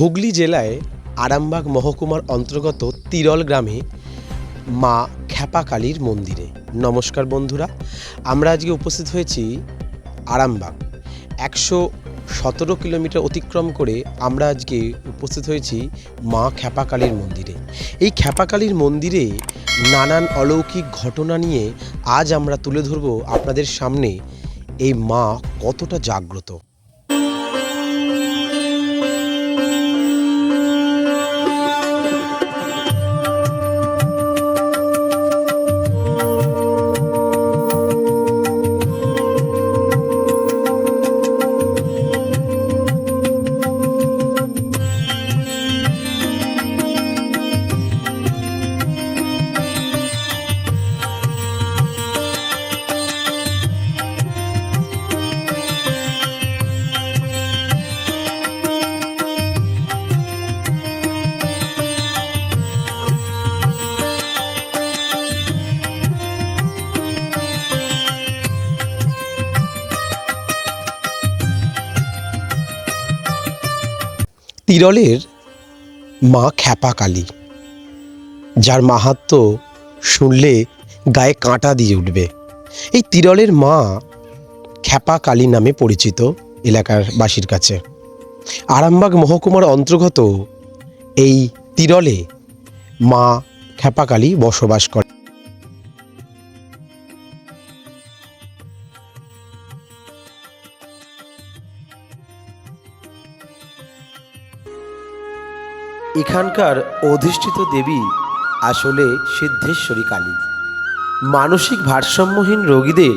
হুগলি জেলায় আরামবাগ মহকুমার অন্তর্গত তিরল গ্রামে মা খ্যাপাকালীর মন্দিরে। নমস্কার বন্ধুরা, আমরা আজকে উপস্থিত হয়েছি আরামবাগ। একশো সতেরো কিলোমিটার অতিক্রম করে আমরা আজকে উপস্থিত হয়েছি মা খ্যাপাকালীর মন্দিরে। এই খ্যাপাকালীর মন্দিরে নানান অলৌকিক ঘটনা নিয়ে আজ আমরা তুলে ধরব আপনাদের সামনে এই মা কতটা জাগ্রত। তিরলের মা খ্যাপা কালী যার মাহাত্ম শুনলে গায়ে কাঁটা দিয়ে উঠবে। এই তিরলের মা খ্যাপা কালী নামে পরিচিত এলাকার বাসীর কাছে। আরামবাগ মহকুমার অন্তর্গত এই তিরলে মা খ্যাপাকালী বসবাস করে এখানকার অধিষ্ঠিত দেবী আসলে সিদ্ধেশ্বরী কালী। মানসিক ভারসাম্যহীন রোগীদের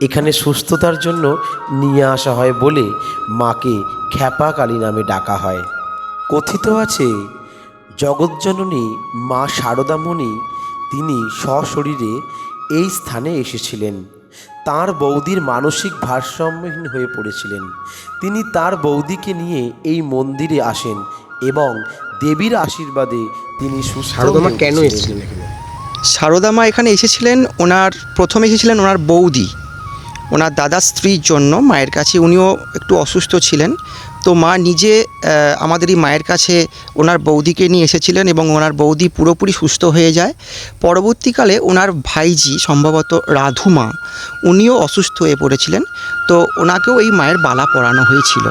এখানে সুস্থতার জন্য নিয়ে আসা হয় বলে মাকে খ্যাপা কালী নামে ডাকা হয়। কথিত আছে, জগজ্জননী মা শারদামণি তিনি সশরীরে এই স্থানে এসেছিলেন। তার বৌদির মানসিক ভারসাম্যহীন হয়ে পড়েছিলেন। তিনি তার বৌদিকে নিয়ে এই মন্দিরে আসেন এবং দেবীর আশীর্বাদে তিনি সুশারদামা শারদামা কেন এসেছিলেন এখানে? সারদা মা এখানে এসেছিলেন ওনার প্রথম এসেছিলেন ওনার বৌদি। ওনার দাদার স্ত্রীর জন্য মায়ের কাছে উনিও একটু অসুস্থ ছিলেন। তো মা নিজে আমাদের এই মায়ের কাছে ওনার বৌদিকে নিয়ে এসেছিলেন এবং ওনার বৌদি পুরোপুরি সুস্থ হয়ে যায়। পরবর্তীকালে ওনার ভাইজি, সম্ভবত রাধু মা, উনিও অসুস্থ হয়ে পড়েছিলেন। তো ওনাকেও এই মায়ের বালা পরানো হয়েছিল।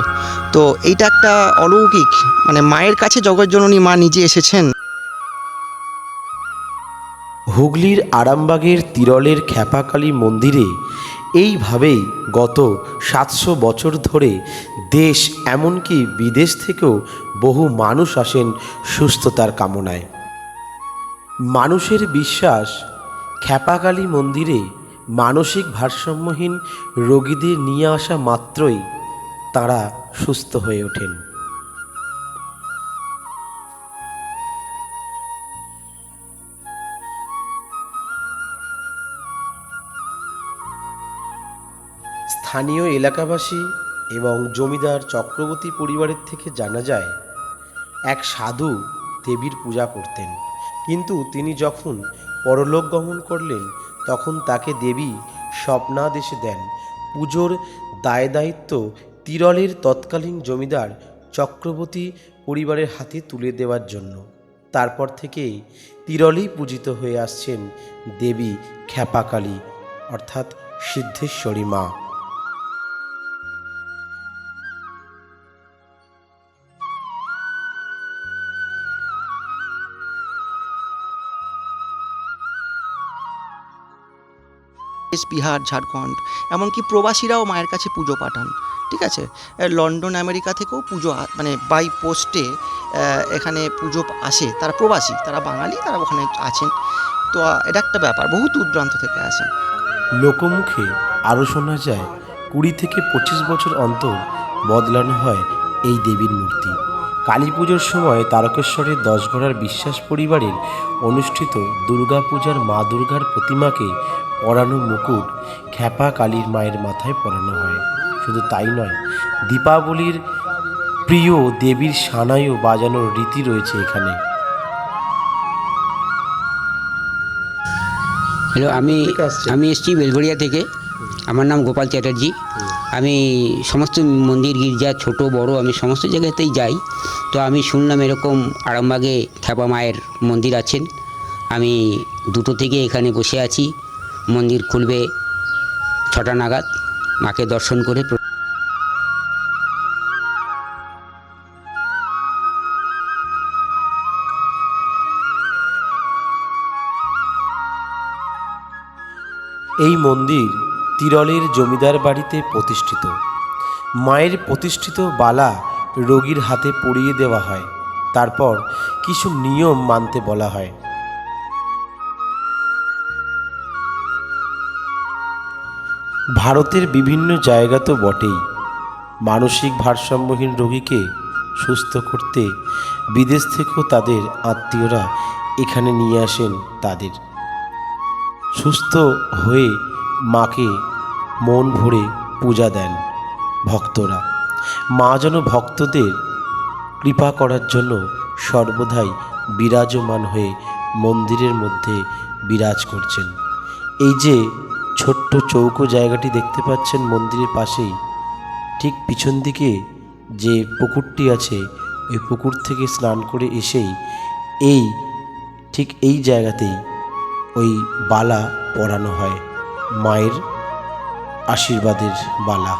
তো এইটা একটা অলৌকিক মানে মায়ের কাছে জগৎজননী মা নিজে এসেছেন। হুগলির আরামবাগের তিরলের খ্যাপাকালী মন্দিরে এইভাবেই গত সাতশো বছর ধরে দেশ এমনকি বিদেশ থেকেও বহু মানুষ আসেন সুস্থতার কামনায়। মানুষের বিশ্বাস, খ্যাপাকালী মন্দিরে মানসিক ভারসাম্যহীন রোগীদের নিয়ে আসা মাত্রই তারা সুস্থ হয়ে ওঠেন। স্থানীয় এলাকাবাসী এবং জমিদার চক্রবর্তী পরিবারের থেকে জানা যায়, এক সাধু দেবীর পূজা করতেন। কিন্তু তিনি যখন পরলোক গমন করলেন, তখন তাকে দেবী স্বপ্নাদেশে দেন। পুজোর দায় দায়িত্ব তিরলের তৎকালীন জমিদার চক্রবর্তী পরিবারের হাতে তুলে দেওয়ার জন্য। তারপর থেকেই তিরলেই পূজিত হয়ে আসছেন দেবী খ্যাপাকালী, অর্থাৎ সিদ্ধেশ্বরী মা। বিহার, ঝাড়খণ্ড, এমনকি প্রবাসীরাও মায়ের কাছে পুজো পাঠান, ঠিক আছে? লন্ডন, আমেরিকা থেকেও পুজো মানে বাই পোস্টে এখানে পুজো আসে। তারা প্রবাসী, তারা বাঙালি, তারা ওখানে আছেন। তো এটা একটা ব্যাপার, বহু দূর দূরান্ত থেকে আসেন। লোকমুখে আরও শোনা যায়, কুড়ি থেকে পঁচিশ বছর অন্তর বদলানো হয় এই দেবীর মূর্তি। কালী পুজোর সময় তারকেশ্বরের দশঘরার বিশ্বাস পরিবারের অনুষ্ঠিত দুর্গাপূজার মা দুর্গার প্রতিমাকে পরানো মুকুট খ্যাপা কালীর মায়ের মাথায় পরানো হয়। শুধু তাই নয় দীপাবলির প্রিয় দেবীর সানাইও বাজানোর রীতি রয়েছে এখানে। হ্যালো আমি? আমি এসেছি বেলঘড়িয়া থেকে। আমার নাম গোপাল চ্যাটার্জি। আমি সমস্ত মন্দির গির্জা ছোট বড় আমি সমস্ত জায়গাতেই যাই। তো আমি শুনলাম এরকম আরামবাগে খ্যাপা মায়ের মন্দির আছেন। আমি দুটো থেকে এখানে বসে আছি। মন্দির খুলবে ছটা নাগাদ। মাকে দর্শন করে এই মন্দির তিরলের জমিদার বাড়িতে প্রতিষ্ঠিত। মায়ের প্রতিষ্ঠিত বালা রোগীর হাতে পড়িয়ে দেওয়া হয়। তারপর কিছু নিয়ম মানতে বলা হয়। ভারতের বিভিন্ন জায়গা তো বটেই। মানসিক ভারসাম্যহীন রোগীকে সুস্থ করতে বিদেশ থেকেও তাদের আত্মীয়রা এখানে নিয়ে আসেন তাদের। সুস্থ হয়ে মাকে মন ভরে পূজা দেন ভক্তরা। মা যেন ভক্তদের কৃপা করার জন্য সর্বদাই বিরাজমান হয়ে মন্দিরের মধ্যে বিরাজ করছেন। এই যে ছোট্ট চৌকো জায়গাটি দেখতে পাচ্ছেন মন্দিরের পাশেই। ঠিক পিছন দিকে যে পুকুরটি আছে, ওই পুকুর থেকে স্নান করে এসেই এই ঠিক এই জায়গাতেই ওই বালা পরানো হয়, মায়ের আশীর্বাদের বালা।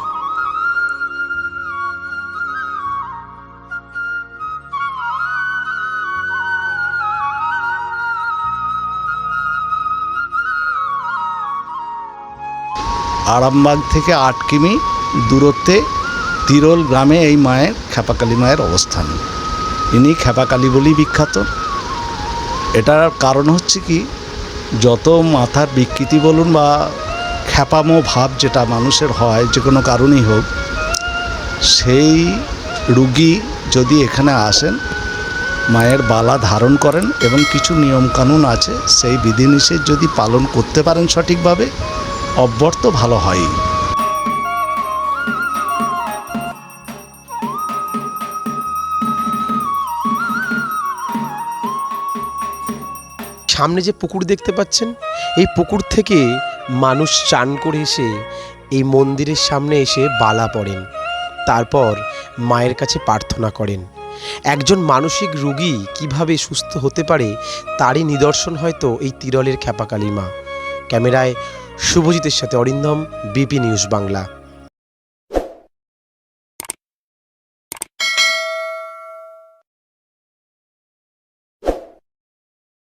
আরামবাগ থেকে আট কিমি দূরত্বে তিরোল গ্রামে এই মায়ের খ্যাপাকালী মায়ের অবস্থান। ইনি খ্যাপাকালী বলেই বিখ্যাত। এটার কারণ হচ্ছে কি, যত মাথার বিকৃতি বলুন বা খ্যাপামো ভাব যেটা মানুষের হয়, যে কোনো কারণেই হোক, সেই রুগী যদি এখানে আসেন, মায়ের বালা ধারণ করেন এবং কিছু নিয়মকানুন আছে, সেই বিধিনিষেধ যদি পালন করতে পারেন সঠিকভাবে অব্যর্থ ভালো হয়। সামনে যে পুকুর দেখতে পাচ্ছেন, এই পুকুর থেকে মানুষ চান করে এসে এই মন্দিরের সামনে এসে বালা পড়েন, তারপর মায়ের কাছে প্রার্থনা করেন। একজন মানসিক রোগী কীভাবে সুস্থ হতে পারে, তারই নিদর্শন হয়তো এই তিরলের খ্যাপাকালী মা ক্যামেরায় শুভজিতের সাথে অরিন্দম বিপি নিউজ বাংলা।